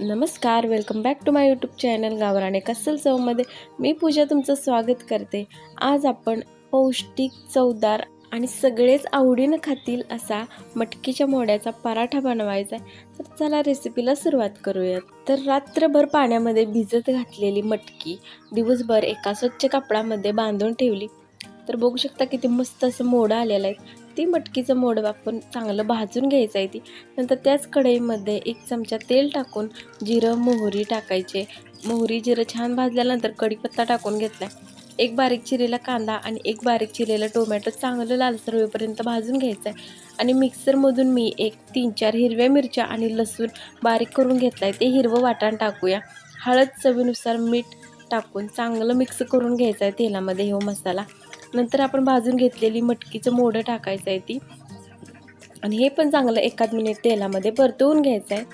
नमस्कार welcome back to my YouTube channel गावराणे कसल चवमध्ये मी पूजा तुमचं स्वागत करते. आज आपण पौष्टिक चवदार आणि सगळेच आवडीनं खातील असा मटकीच्या मोड्याचा पराठा बनवायचा आहे. तर चला रेसिपीला सुरुवात करूयात. तर रात्रभर पाण्यामध्ये भिजत घातलेली मटकी दिवसभर एका स्वच्छ कापडामध्ये बांधून ठेवली. तर बघू शकता किती मस्त असं मोडं आलेलं आहे. ती मटकीचं मोड वापरून चांगलं भाजून घ्यायचं आहे ती. नंतर त्याच कढईमध्ये एक चमचा तेल टाकून जिरं मोहरी टाकायचे. मोहरी जिरं छान भाजल्यानंतर कढीपत्ता टाकून घेतला एक बारीक चिरेला कांदा आणि एक बारीक चिरेला टोमॅटो चांगलं लालसर होईपर्यंत भाजून घ्यायचं आहे आणि मिक्सरमधून मी एक तीन चार हिरव्या मिरच्या आणि लसूण बारीक करून घेतला आहे ते हिरवं वाटाण टाकूया. हळद चवीनुसार मीठ टाकून चांगलं मिक्स करून घ्यायचं आहे तेलामध्ये हो मसाला. नंतर आपण भाजून घेतलेली मटकीचं मोडं टाकायचं आहे ती. आणि हे पण चांगलं एकाच मिनिट तेलामध्ये परतवून घ्यायचं आहे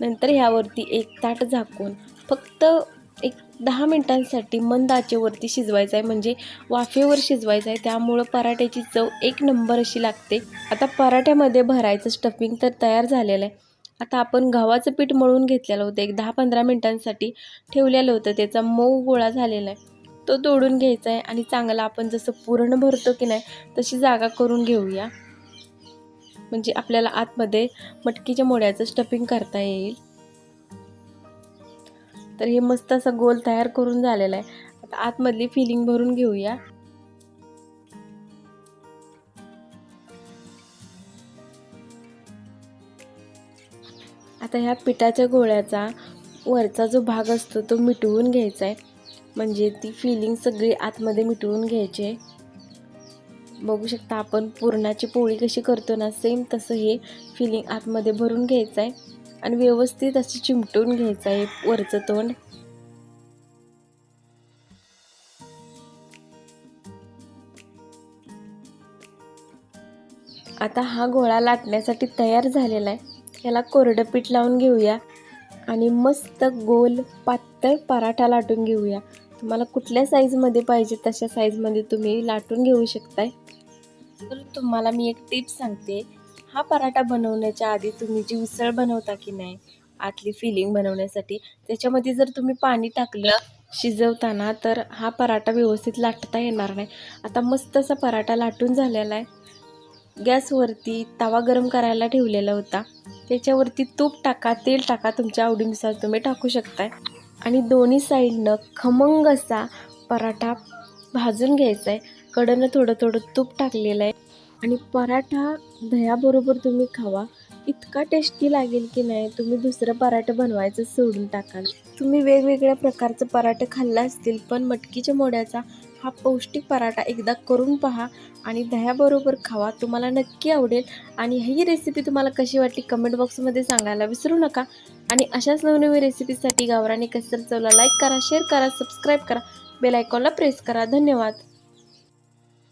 नंतर ह्यावरती एक ताट झाकून फक्त एक दहा मिनटांसाठी मंद आचेवरती शिजवायचं आहे म्हणजे वाफेवर शिजवायचं आहे त्यामुळं पराठ्याची चव एक नंबर अशी लागते. आता पराठ्यामध्ये भरायचं स्टफिंग तर तयार झालेलं आहे. आता आपण गव्हाचं पीठ मळून घेतलेलं होतं. एक दहा पंधरा मिनटांसाठी ठेवलेलं होतं. त्याचा मऊ गोळा झालेला आहे. तो तोडून घ्यायचा आहे आणि चांगला आपण जसं पुरण भरतो की नाही तशी जागा करून घेऊया. म्हणजे आपल्याला आतमध्ये मटकीच्या मोड्याचं स्टफिंग करता येईल. तर हे मस्त असं गोल तयार करून झालेलं आहे. आता आतमधली फिलिंग भरून घेऊया. आता ह्या पिठाच्या गोळ्याचा वरचा जो भाग असतो तो मिटवून घ्यायचा आहे म्हणजे ती फिलिंग सगळी आतमध्ये मिटवून घ्यायची आहे. बघू शकता आपण पुरणाची पोळी कशी करतो ना सेम तसं हे फिलिंग आतमध्ये भरून घ्यायचं आहे. आणि व्यवस्थित असं चिमटून घ्यायचं आहे वरचं तोंड. आता हा गोळा लाटण्यासाठी तयार झालेला आहे. याला कोरडं पीठ लावून घेऊया. आणि मस्त गोल पातळ पराठा लाटून घेऊया. तुम्हाला कुठल्या साईजमध्ये पाहिजे तशा साईजमध्ये तुम्ही लाटून घेऊ शकताय. तर तुम्हाला मी एक टिप सांगते. हा पराठा बनवण्याच्या आधी तुम्ही जी उसळ बनवता की नाही आतली फिलिंग बनवण्यासाठी त्याच्यामध्ये जर तुम्ही पाणी टाकलं शिजवताना तर हा पराठा व्यवस्थित लाटता येणार नाही. आता मस्त असा पराठा लाटून झालेला आहे. गॅसवरती तवा गरम करायला ठेवलेला होता. त्याच्यावरती तूप टाका तेल टाका तुमच्या आवडीनुसार तुम्ही टाकू शकताय. आणि दोन्ही साईडनं खमंग असा पराठा भाजून घ्यायचा आहे कडनं थोडं थोडं तूप टाकलेलं आहे आणि पराठा दह्याबरोबर तुम्ही खावा. इतका टेस्टी लागेल की नाही तुम्ही दुसरं पराठं बनवायचं सोडून टाकाल. तुम्ही वेगवेगळ्या प्रकारचं पराठे खाल्लं असतील पण मटकीच्या मोड्याचा हा पौष्टिक पराठा एकदा करून पहा आणि दह्याबरोबर खावा. तुम्हाला नक्की आवडेल. आणि ही रेसिपी तुम्हाला कशी वाटली कमेंट बॉक्समध्ये सांगायला विसरू नका. आणि अशाच नवनवीन रेसिपीसाठी गावराने कसर चवला लाईक करा शेअर करा सबस्क्राईब करा बेल आयकॉनला प्रेस करा. धन्यवाद.